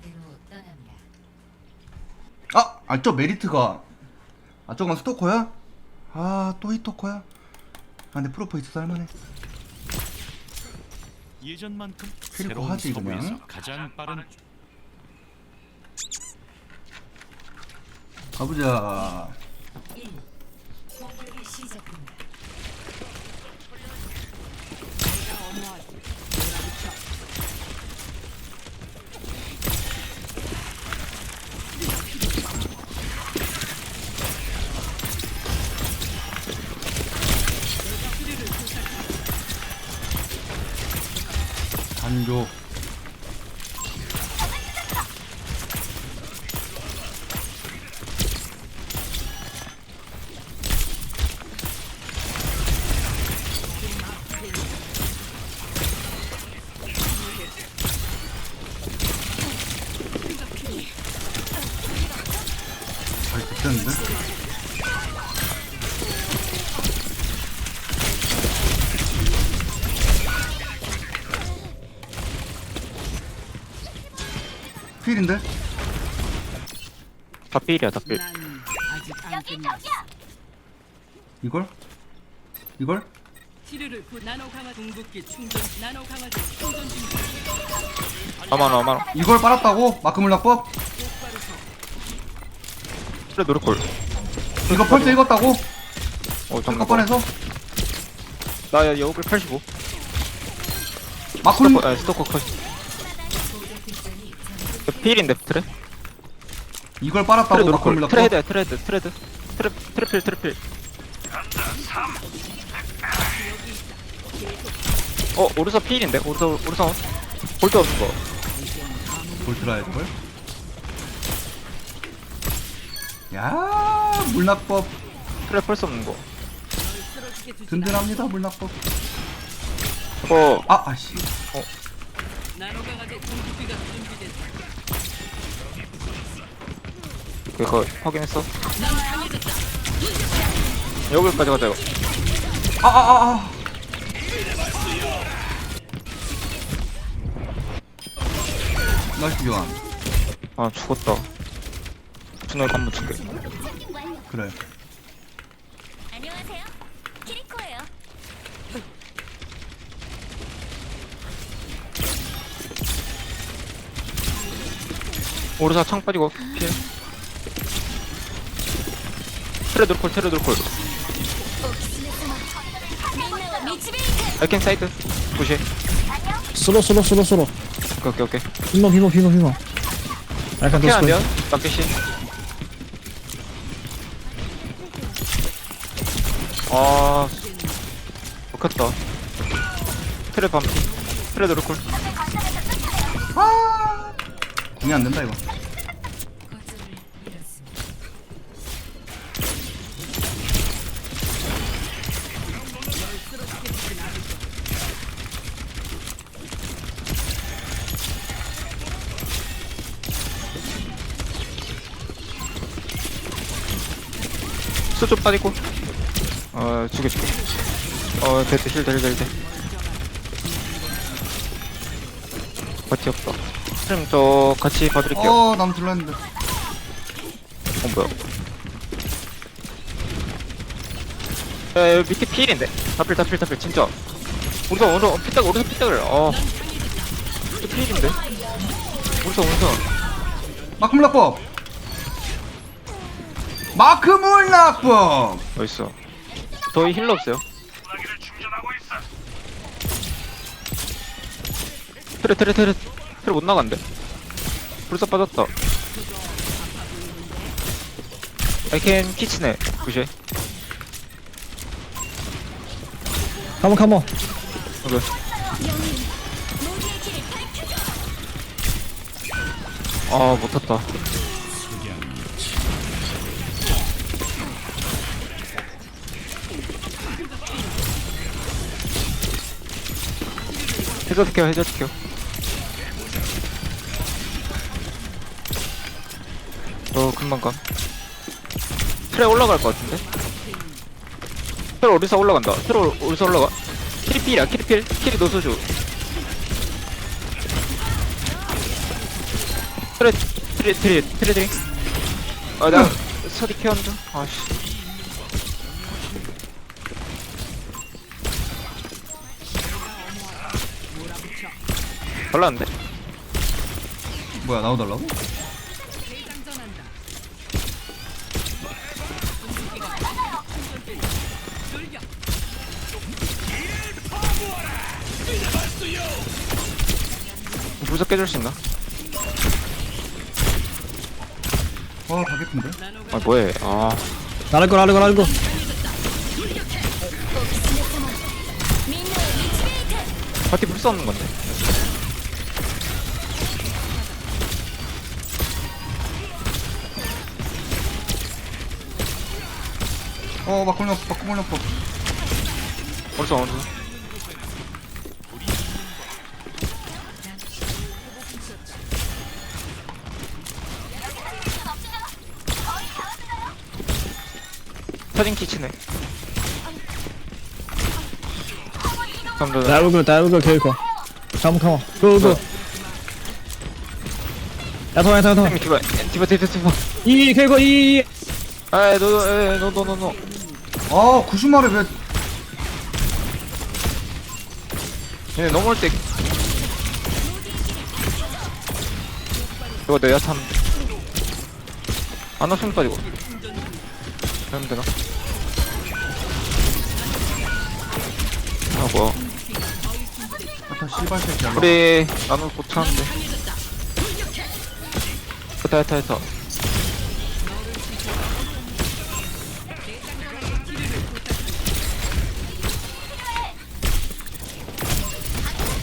떠납니다. 아! 아, 저 메리트가 아, 저건 스토커야? 아, 또 히토커야? 아, 근데 프로포 있어서 할만해 예전만큼 필요 새로운 하지, 서부에서 그냥. 가장 빠른 가보자 안줘 필인데? 다 필이야 다 필. 아직 안 끝났어. 이걸? 이걸? 치료를 구 나노 강화 궁극기 충전 나노 강화제 충전 중. 아만 아만. 이걸 빨았다고? 마크물락법? 그래 노력골. 이거 펄스 읽었다고? 어 잠깐 잠깐. 꺼내서? 나야 여우글 85. 마쿨 스토커 아 스토커 컷. 그 필인데 트레? 이걸 빨았다고 노력골. 마크물락법? 트레헤드 트레헤드 트레드. 트레 트레필 트레필. 어 오르사 필인데 오르사 오르사 볼트 없는 거. 볼트라 이걸? 야 물낙법 트레 펄스 없는 거. 든든합니다 물낙법 어 아 아씨 나노 준비됐다. 그거 확인했어. 여기까지 가자 이거. 아아아 아 나이스 교환 아 죽었다. 준호 한번 줄게. 그래 안녕하세요. 키리코예요. 오르사 창 빠지고 피해. 트레 노골 트레 노골. 민나가 미치베이크. 알켄 사이드. 무시. 슬로 슬로 슬로 슬로 오케이 오케이 오케이. 휘머 휘머 휘머 휘머 약간 더? 스코어 낙계씨. 아. 먹혔다. 트레 밤. 트레 노골. 궁이 안 된다 이거 수좀 빠지고. 어 죽여 죽여. 어 됐대 힐 될, 될, 될. 버티 없다. 그럼 저 같이 봐드릴게요. 어, 어남 들렀는데 뭐야? 야, 여기 밑에 필인데. 다필 다필 다필 진짜. 오른손 오른손 피딱 오른손 피딱을. 어. 또 필인데. 오른손 오른손. 마크물락법 마크물락법 어디 있어? 저희 힐러 없어요. 트레 트레 트레 트레 못 나간대. 불사 빠졌다. 아이캔 키치네. 무시해. 컴온 컴온 오케이. 아 못탔다. 해저드켜 해저드켜. 어 금방 가. 트레 올라갈 것 같은데? 트레 어디서 올라간다. 트레 어디서 올라가? 키리 필이야 키리 필 키리 노소주 트레 트레 트레 트레 트레 아 내가 서디 케어한다 아씨 별로 안 돼. 뭐야 나오달라고? 불석 깨줄 수 있나? 아, 와 가겠는데? 아 뭐해 아 나를 걸 나를 걸 나를 걸 파티 불 쏘는 건데 어 막걸리 없어 막걸리 없어. 벌써 어느 터진 키치네 고고 야통야? 야통 야통 디바 디바 디바 디바. 이 케이커 이. 아이 너너너너너너 아 90마리 왜 얘네 넘어올 때 이거 내가 참안 왔으면 빠지고 그러면 되나? 아 뭐야. 아따 씨발 새끼야. 우리 나는 못 찾는데. 됐다 됐다 됐다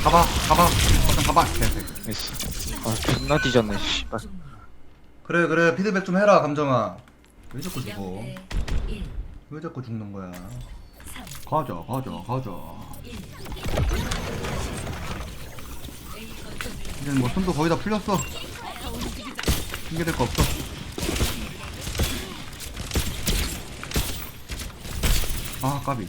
가봐 가봐. 어떤 가봐. 개새끼. 있어 아 존나 뒤졌네 씨발. 그래 그래. 피드백 좀 해라 감정아. 왜 자꾸 죽어? 0대 1왜 자꾸 죽는 거야? 3 가자 가자 가자. 1 이제 뭐 손도 거의 다 풀렸어. 핑계댈 거 없어. 아 까비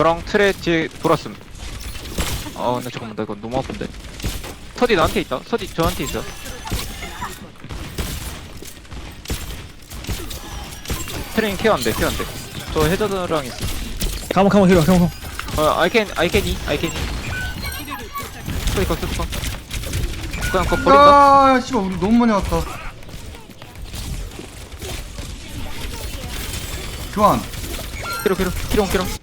저랑 트레 뒤에 돌았음 아 근데 잠깐만 나 이거 너무 아픈데. 서디 나한테 있다? 서디 저한테 있어. 트레인 케어 안돼 케어 안돼. 저 해저드랑 있어. 컴온 컴온 히로 컴온 어 I can I can E I can E 서디 거 서디 거. 그냥 그거 버린다. 야 씨발 우리 너무 많이 왔다. 교환. 키로 키로 키로 키로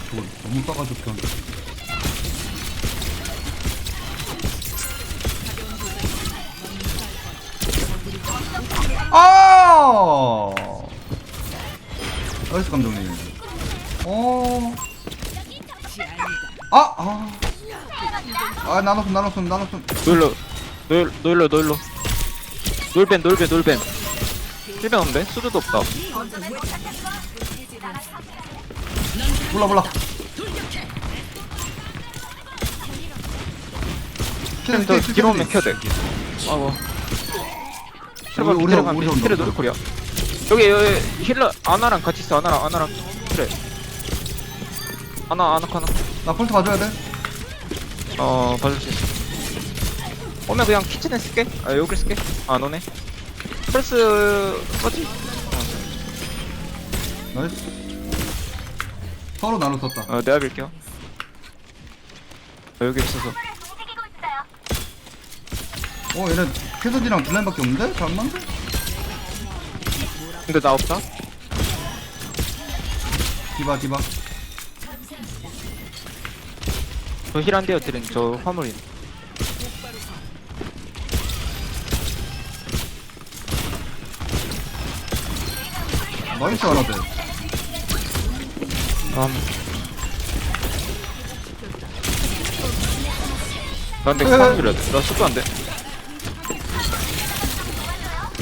저거 너무 싸가지고 교환 아! 나이스 감독님. 어. 아, 아. 아, 나눴음, 나눴음, 나눴음. 노일로 노일 노일로 노일로 놀벤 놀벤 놀벤 1벤 없는데? 수두도 없다 몰라, 몰라. 트레 더 뒤로 오면 켜야 돼 아고. 제발 우리, 밑에 우리, 밑에 온다. 노릴코리야. 여기 여기 힐러 아나랑 같이 있어 아나랑 아나랑. 그래. 아나 아나 아나. 나 폴트 가져야 돼. 어 봐줄 수 있어. 오면 그냥 키친에 쓸게. 아 여기 쓸게. 안 오네. 프레스. 뭐지? 나이스. 서로 나눠 썼다. 어 내가 빌게요 아, 여기 있어서 어, 얘네 캐서디랑 딜라인밖에 없는데? 잠깐만. 근데 나 없다? 디바, 디바. 저힐안 돼요 드린 저 화물인 나이스 하나 돼. 음. 나 근데 에. 화물 줄여야 돼나速안돼.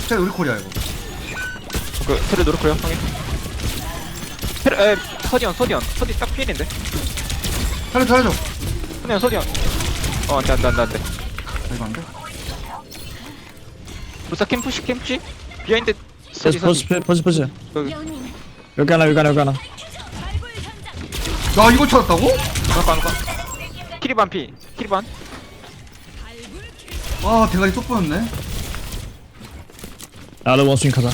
쟤 우리 콜이야, 이거. 그 트레 노르크요 형님. 트레 에 서디언 서디언. 서디 딱 필인데. 살려줘 살려줘. 서디언 서디언. 어 안돼 안돼 안돼 안돼. 아, 이거 안돼? 루사 캠프시 캠프시? 비하인드 서디 서디. 퍼지 퍼지 퍼지 여기. 여기 하나 여기 하나 여기 하나 나 이걸 찾았다고? 누가 누가 키리반 피 키리반. 아 대가리 쏙 보였네. 나도 원스윙 가자.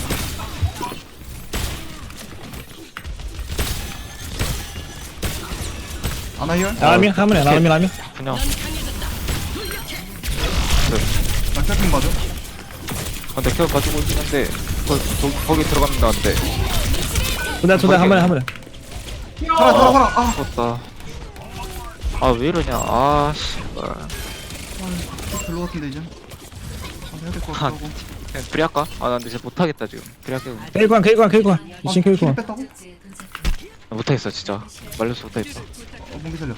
아나이얼? 라미 하면해 라미 라미 그냥. 나 캡핑 맞아 근데 켜 가지고 있긴 한데 거, 거, 거기 들어가면 안돼 두대 두대 한번에 한번에 살아 살아 살아 아 죽었다 아 왜 이러냐 아 씨발 별로 같은데 이제 아, 해야 될것 아, 같고 그냥 할까? 아, 나 근데 진짜 못하겠다, 지금. 그리 할게. 케이크한 케이크한 케이크한 아, 2층 케이크한 뺐다고? 목적지에 도착합니다. 못하겠어, 진짜. 말려서 못하겠어. 어 봉기 살려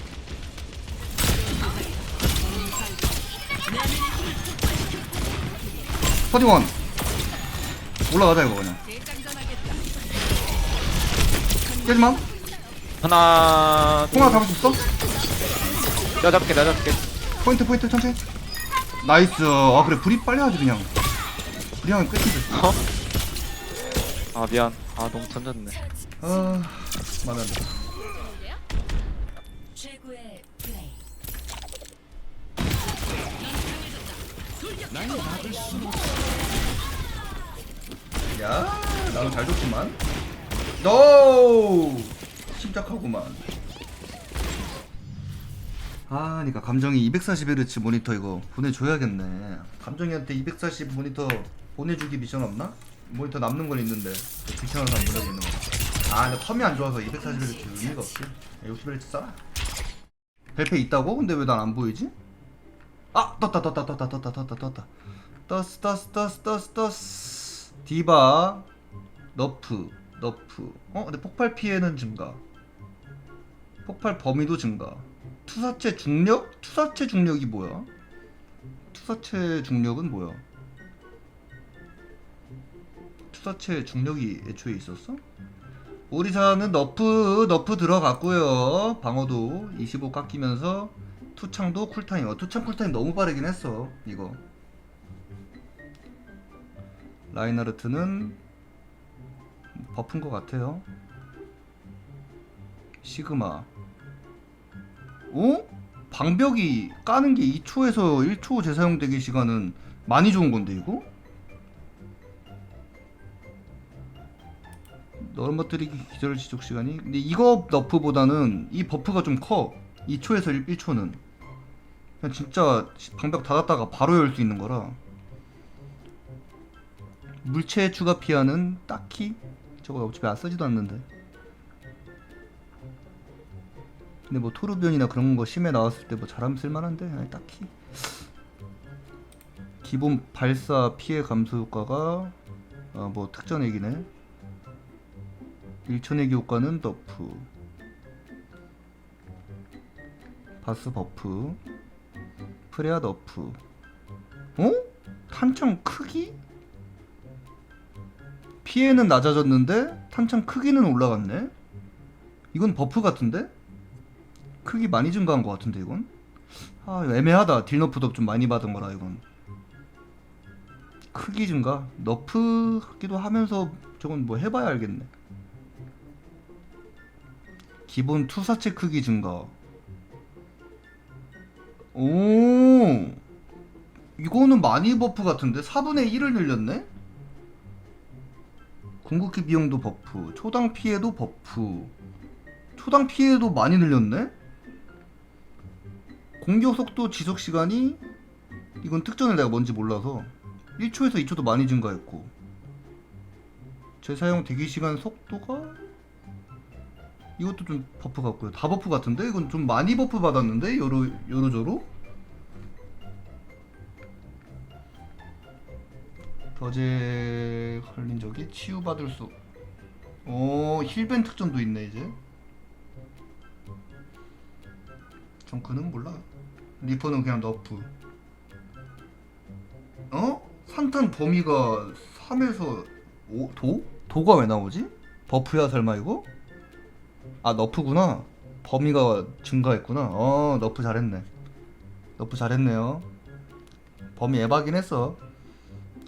퍼디원 올라가자 이거 그냥 깨지마 하나, 둘, 통화 잡을 수 있어? 나 잡게, 나 잡게. 포인트 포인트 천천히 나이스 아 그래 불이 빨리 하지 그냥 하면 끝이지 어? 아, 미안. 아, 너무 던졌네. 아 마음에 안들어 최고의 플레이. 야 나도 잘 줬지만 노 침착하구만. 아 그니까 감정이 240Hz 모니터 이거. 보내줘야겠네. 감정이한테 240 모니터 보내주기 미션 없나? 모니터 남는 건 있는데. 귀찮아서 안 보내고 있는 거 아 근데 컴이 안 좋아서 240Hz 의미가 없지. 60Hz 써라 벨페 있다고? 근데 왜 난 안 보이지? 아 떴다 떴다 떴다 떴다 떴다 떴다 떴어 떴어 떴어 떴어 떴어 디바 너프 너프. 어 근데 폭발 피해는 증가 폭발 범위도 증가 투사체 중력? 투사체 중력이 뭐야? 투사체 중력은 뭐야? 투사체 중력이 애초에 있었어? 오리사는 너프 너프 들어갔고요 방어도 25 깎이면서 투창도 쿨타임 어, 투창 쿨타임 너무 빠르긴 했어 이거 라인하르트는 버프인 것 같아요. 시그마. 어? 방벽이 까는 게 2초에서 1초 재사용 대기 시간은 많이 좋은 건데 이거? 넘어뜨리기 기절 지속 시간이 근데 이거 너프보다는 이 버프가 좀 커. 2초에서 1, 1초는 그냥 진짜 방벽 닫았다가 바로 열 수 있는 거라. 물체 추가 피하는 딱히 저거 어차피 안 쓰지도 않는데 근데 뭐 토르비온이나 그런 거 심해 나왔을 때 뭐 잘하면 쓸만한데 아니, 딱히 기본 발사 피해 감소 효과가 어, 뭐 특전 핵이네 1천 핵이 효과는 너프 바스 버프 프레아 너프 어? 탄창 크기? 피해는 낮아졌는데 탄창 크기는 올라갔네? 이건 버프 같은데? 크기 많이 증가한 것 같은데 이건? 아 애매하다 딜 너프 덕좀 많이 받은 거라 이건 크기 증가? 너프 같기도 하면서 저건 뭐 해봐야 알겠네 기본 투사체 크기 증가 오 이거는 많이 버프 같은데 4분의 1을 늘렸네? 궁극기 비용도 버프, 초당 피해도 버프. 초당 피해도 많이 늘렸네? 공격 속도 지속 시간이 이건 특전을 내가 뭔지 몰라서 1초에서 2초도 많이 증가했고 재사용 대기 시간 속도가 이것도 좀 버프 같고요. 다 버프 같은데 이건 좀 많이 버프 받았는데 요로 요로조로 더제 걸린 적이 치유받을 수. 오 힐벤 특전도 있네 이제. 정크는 몰라. 리퍼는 그냥 너프. 어? 산탄 범위가 3에서 5 도? 도가 왜 나오지? 버프야 설마 이거? 아 너프구나 범위가 증가했구나 어 너프 잘했네 너프 잘했네요 범위 에바긴 했어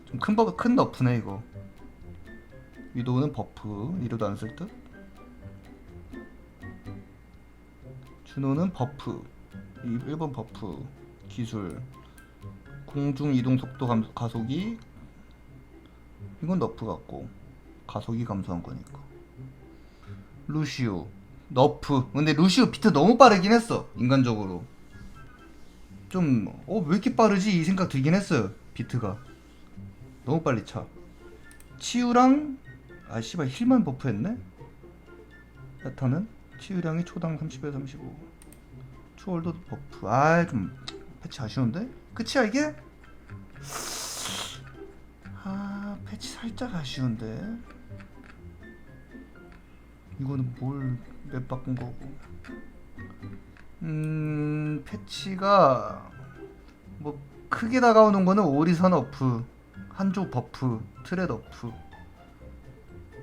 좀 큰버큰 너프네 이거 위도우는 버프 이로도 안 쓸 듯? 준호는 버프 이 1번 버프 기술 공중 이동 속도 감, 가속이 이건 너프 같고 가속이 감소한 거니까. 루시우 너프. 근데 루시우 비트 너무 빠르긴 했어 인간적으로. 좀 어 왜 이렇게 빠르지? 이 생각 들긴 했어요 비트가. 너무 빨리 차. 치유랑 아 씨발 힐만 버프했네? 야타는? 치유량이 초당 30에 35 초월도 버프. 아 좀 패치 아쉬운데? 끝이야 이게? 아 패치 살짝 아쉬운데? 이거는 뭘맵 바꾼 거고. 음 패치가 뭐 크게 다가오는 거는 오리선 어프 한조 버프 트레드 어프.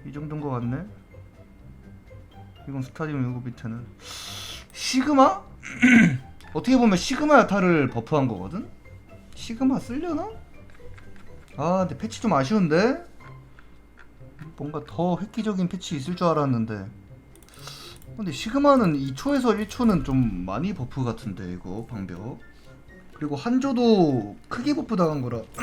이 정도인 거 같네. 이건 스타디움 7비트는. 시그마? 어떻게 보면 시그마 야타를 버프한 거거든? 시그마 쓸려나? 아 근데 패치 좀 아쉬운데? 뭔가 더 획기적인 패치 있을 줄 알았는데 근데 시그마는 2초에서 1초는 좀 많이 버프 같은데 이거 방벽 그리고 한조도 크게 버프 당한 거라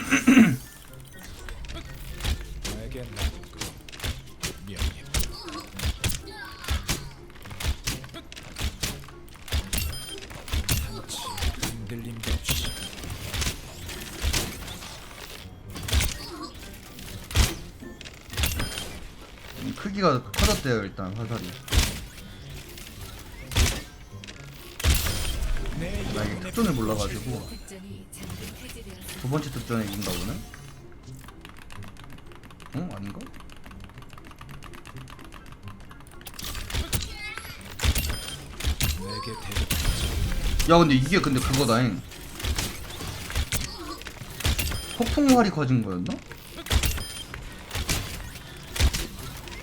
크기가 커졌대요 일단 화살이 나 이게 특전을 몰라가지고. 두 번째 특전에 이긴가 보네 응? 아닌가? 야 근데 이게 근데 그거다잉 폭풍활이 커진 거였나?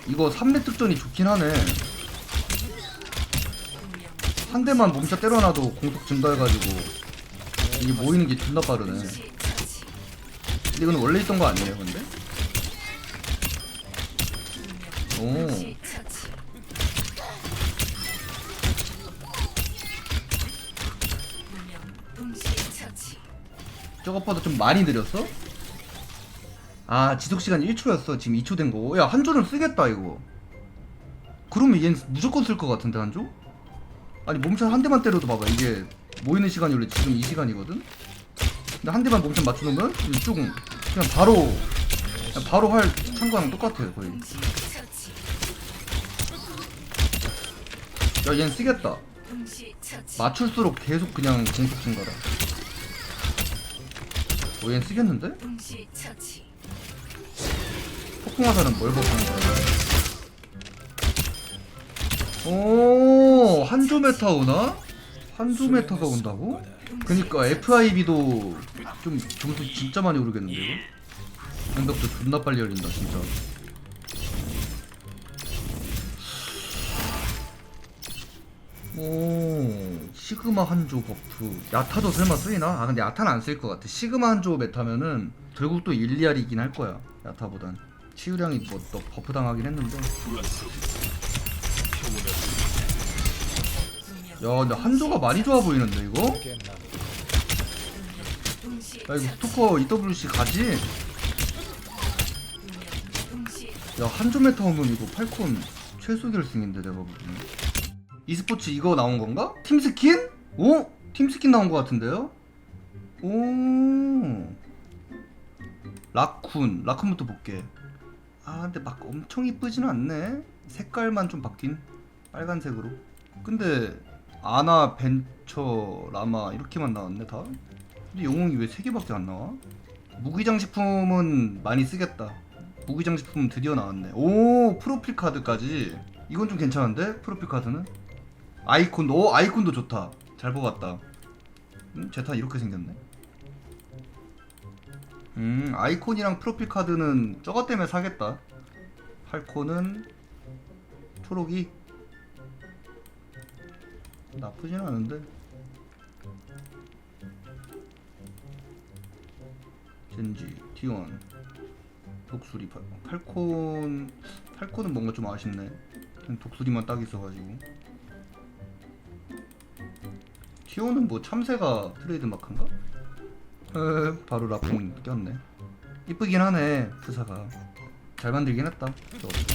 이거 3렙 특전이 좋긴 하네 한 대만 몸샷 때려놔도 공속 증가해가지고 이게 모이는 게 존나 빠르네. 근데 이건 원래 있던 거 아니에요 근데? 오. 저거 봐도 좀 많이 느렸어? 아 지속시간 1초였어 지금 2초 된거 야 한 조는 쓰겠다 이거 그러면 얘는 무조건 쓸 것 같은데 한 조? 아니 몸샷 한 대만 때려도 봐봐 이게 모이는 시간이 원래 지금 이 시간이거든? 근데 한 대만 몸샷 맞춰놓으면 이쪽은 그냥 바로 그냥 바로 할 참가랑 똑같아요 거의. 야 얘는 쓰겠다. 맞출수록 계속 그냥 공속 증가라 어 얘는 쓰겠는데? 폭풍화살은 뭘 버프하는 거야? 오 한조 메타 오나? 한조 메타가 온다고? 그니까 FIB도 좀 점수 진짜 많이 오르겠는데 이거? 공격도 존나 빨리 열린다 진짜 오 시그마 한조 버프 야타도 설마 쓰이나? 아 근데 야타는 안 쓸 것 같아 시그마 한조 메타면은 결국 또 일리알이긴 할 거야 야타보단 치유량이 뭐 또 버프 당하긴 했는데 야 근데 한조가 많이 좋아 보이는데 이거? 야 이거 스토커 EWC 가지? 야 한조 메타 오면 이거 팔콘 최소 결승인데 내가 보기엔 e스포츠 이거 나온 건가? 팀 스킨? 오? 팀 스킨 나온 거 같은데요? 오 라쿤 라쿤부터 볼게 아 근데 막 엄청 이쁘지는 않네 색깔만 좀 바뀐 빨간색으로 근데 아나 벤처 라마 이렇게만 나왔네 다 근데 영웅이 왜 3개밖에 안 나와? 무기장식품은 많이 쓰겠다 무기장식품 드디어 나왔네. 오 프로필 카드까지. 이건 좀 괜찮은데 프로필 카드는? 아이콘도 오 아이콘도 좋다. 잘 뽑았다. 음 제타 이렇게 생겼네. 음 아이콘이랑 프로필 카드는 저것 때문에 사겠다. 팔코는 초록이 나쁘진 않은데 젠지 티원 독수리 팔, 팔콘 팔콘은 뭔가 좀 아쉽네 독수리만 딱 있어가지고 티오는 뭐 참새가 트레이드 마크인가? 에 바로 라푼 꼈네. 이쁘긴 하네 프사가. 잘 만들긴 했다. 저거.